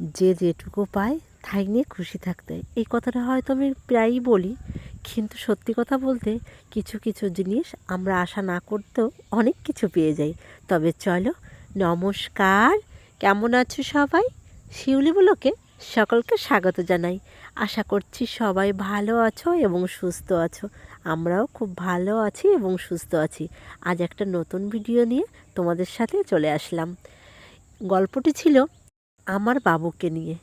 যে যেটুকু পায় তাই নিয়ে খুশি থাকতে। এই কথাটা হয়তো আমি প্রায়ই বলি, কিন্তু সত্যি কথা বলতে কিছু কিছু জিনিস আমরা আশা না করতেও অনেক কিছু পেয়ে যাই। তবে চলো, নমস্কার। কেমন আছো সবাই? শিউলি বলোকে সকলকে স্বাগত জানাই। আশা করছি সবাই ভালো আছো এবং সুস্থ আছো। আমরাও খুব ভালো আছি এবং সুস্থ আছি। আজ একটা নতুন ভিডিও নিয়ে তোমাদের সাথে চলে আসলাম। গল্পটি ছিল আমার বাবুকে নিয়ে।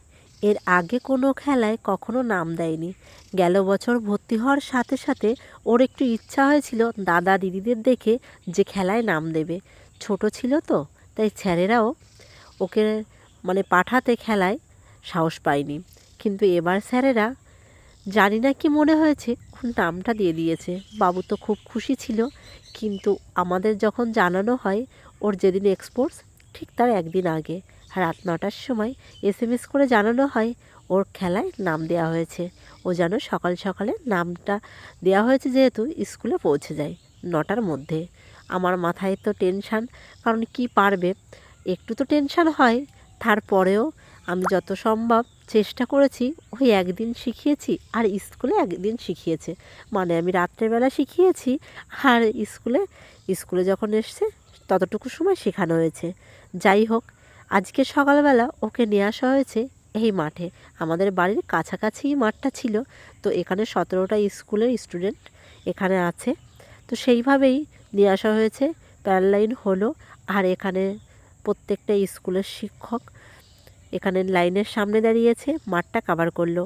এর আগে কোনো খেলায় কখনো নাম দেয়নি। গেল বছর ভর্তি হওয়ার সাথে সাথে ওর একটু ইচ্ছা হয়েছিল দাদা দিদিদের দেখে যে খেলায় নাম দেবে। ছোট ছিল তো, তাই স্যারেরাও ওকে মানে পাঠাতে খেলায় সাহস পায়নি। কিন্তু এবার স্যারেরা জানি না কি মনে হয়েছে নামটা দিয়ে দিয়েছে। বাবু তো খুব খুশি ছিল, কিন্তু আমাদের যখন জানানো হয় ওর যেদিন এক্সপোর্টস ঠিক তার একদিন আগে। রাত নটার সময় এস এম এস করে জানানো হয়, ওর খেলায় নাম দেওয়া হয়েছে। ও যেন সকাল সকালে নামটা দেওয়া হয়েছে যেহেতু স্কুলে পৌঁছে যায় নটার মধ্যে। আমার মাথায় তো টেনশান, কারণ কি পারবে? একটু তো টেনশান হয়। তারপরেও আমি যত সম্ভব চেষ্টা করেছি, ওই একদিন শিখিয়েছি আর স্কুলে একদিন শিখিয়েছে। মানে আমি রাত্রেবেলা শিখিয়েছি আর স্কুলে স্কুলে যখন এসছে ততটুকু সময় শেখানো হয়েছে। যাই হোক আজকে সকালবেলা ওকে নিয়ে আসা হয়েছে এই মাঠে। আমাদের বাড়ির কাছাকাছি মাঠটা ছিল, তো এখানে সতেরোটা স্কুলের স্টুডেন্ট এখানে আছে। তো সেইভাবেই নিয়ে আসা হয়েছে। প্যারালাইন হলো আর এখানে প্রত্যেকটা স্কুলের শিক্ষক এখানে লাইনের সামনে দাঁড়িয়েছে, মাঠটা কাভার করল,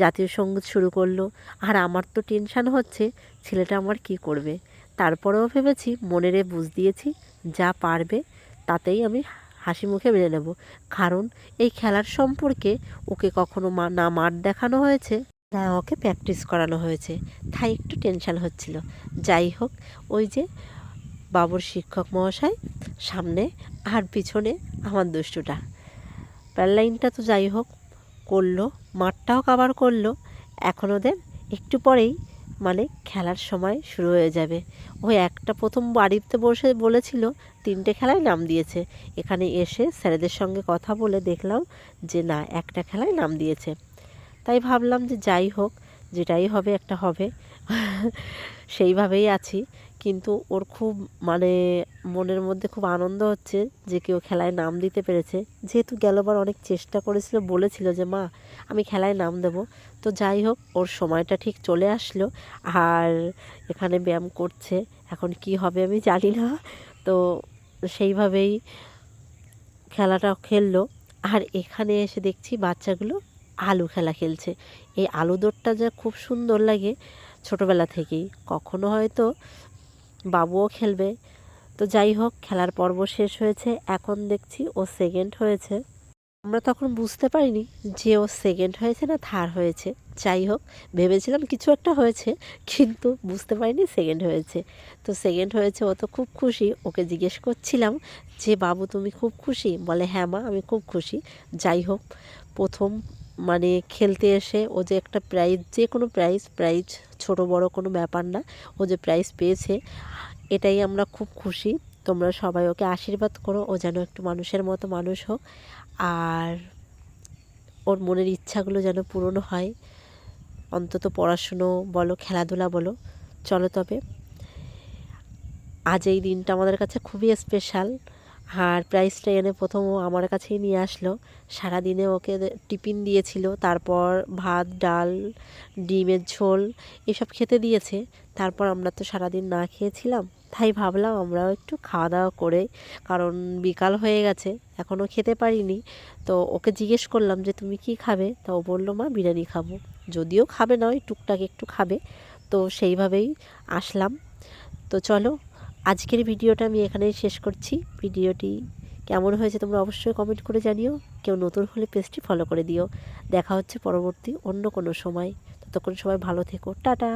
জাতীয় সংগীত শুরু করল। আর আমার তো টেনশান হচ্ছে, ছেলেটা আমার কি করবে? তারপরেও ভেবেছি, মনেরে বুঝ দিয়েছি, যা পারবে তাতেই আমি হাসি মুখে মেনে নেব। কারণ, এই খেলার সম্পর্কে ওকে কখনো মা না মাঠ দেখানো হয়েছে, না ওকে প্র্যাকটিস করানো হয়েছে। তাই একটু টেনশান হচ্ছিল। যাই হোক, ওই যে বাবুর শিক্ষক মহাশয়, সামনে আর পিছনে আমার দুষ্টুটা। প্যারলাইনটা তো যাই হোক, করল, মাঠটাও কাবার করল। এখন ওদের একটু পরেই মানে খেলার সময় শুরু হয়ে যাবে। ওই একটা প্রথম বাড়িতে বসে বলেছিল, তিনটে খেলায় নাম দিয়েছে। এখানে এসে স্যারেদের সঙ্গে কথা বলে দেখলাম যে, না, একটা খেলায় নাম দিয়েছে। তাই ভাবলাম যে, যাই হোক, যেটাই হবে একটা হবে। সেইভাবেই আছি। কিন্তু ওর খুব মানে মনের মধ্যে খুব আনন্দ হচ্ছে যে কেউ খেলায় নাম দিতে পেরেছে। যেহেতু গেলবার অনেক চেষ্টা করেছিল, বলেছিল যে, মা, আমি খেলায় নাম দেব। তো যাই হোক, ওর সময়টা ঠিক চলে আসলো আর এখানে ব্যায়াম করছে। এখন কি হবে আমি জানি না। তো সেইভাবেই খেলাটা খেললো। আর এখানে এসে দেখছি বাচ্চাগুলো আলু খেলা খেলছে। এই আলু দৌড়টা যা খুব সুন্দর লাগে ছোটোবেলা থেকেই। কখনো হয়তো বাবুও খেলবে। তো যাই হোক, খেলার পর্ব শেষ হয়েছে। এখন দেখছি ও সেকেন্ড হয়েছে। আমরা তখন বুঝতে পারিনি যে ও সেকেন্ড হয়েছে না থার্ড হয়েছে। যাই হোক, ভেবেছিলাম কিছু একটা হয়েছে, কিন্তু বুঝতে পারিনি সেকেন্ড হয়েছে। তো সেকেন্ড হয়েছে, ও তো খুব খুশি। ওকে জিজ্ঞেস করছিলাম যে, বাবু, তুমি খুব খুশি? বলে হ্যাঁ মা, আমি খুব খুশি। যাই হোক, প্রথম মানে খেলতে এসে ও যে একটা প্রাইজ যে কোনো প্রাইজ প্রাইজ ছোট বড় কোনো ব্যাপার না, ও যে প্রাইজ পেয়েছে, এটাই আমরা খুব খুশি। তোমরা সবাই ওকে আশীর্বাদ করো, ও যেন একটু মানুষের মতো মানুষ হোক, আর ওর মনের ইচ্ছাগুলো যেন পূরণ হয়। অন্তত পড়াশুনো বলো, খেলাধুলা বলো, চলো তবে। আজ এই দিনটা আমাদের কাছে খুবই স্পেশাল আর প্রাইসটা এনে প্রথম আমার কাছেই নিয়ে আসলো। সারাদিনে ওকে টিফিন দিয়েছিল, তারপর ভাত, ডাল, ডিমের ঝোল এসব খেতে দিয়েছে। তারপর আমরা তো সারাদিন না খেয়েছিলাম, তাই ভাবলাম আমরাও একটু খাওয়া দাওয়া করে, কারণ বিকাল হয়ে গেছে এখনও খেতে পারিনি। তো ওকে জিজ্ঞেস করলাম যে, তুমি কি খাবে? তা ও বলল, মা, বিরিয়ানি খাব। যদিও খাবে না, ওই টুকটাক একটু খাবে। তো সেইভাবেই আসলাম। তো চলো আজকের ভিডিওটা আমি এখানেই শেষ করছি। ভিডিওটি কেমন হয়েছে তোমরা অবশ্যই কমেন্ট করে জানিও। কেউ নতুন হলে পেজটি ফলো করে দিও। দেখা হচ্ছে পরবর্তী অন্য কোনো সময়। ততক্ষণ সবাই ভালো থেকো। টাটা!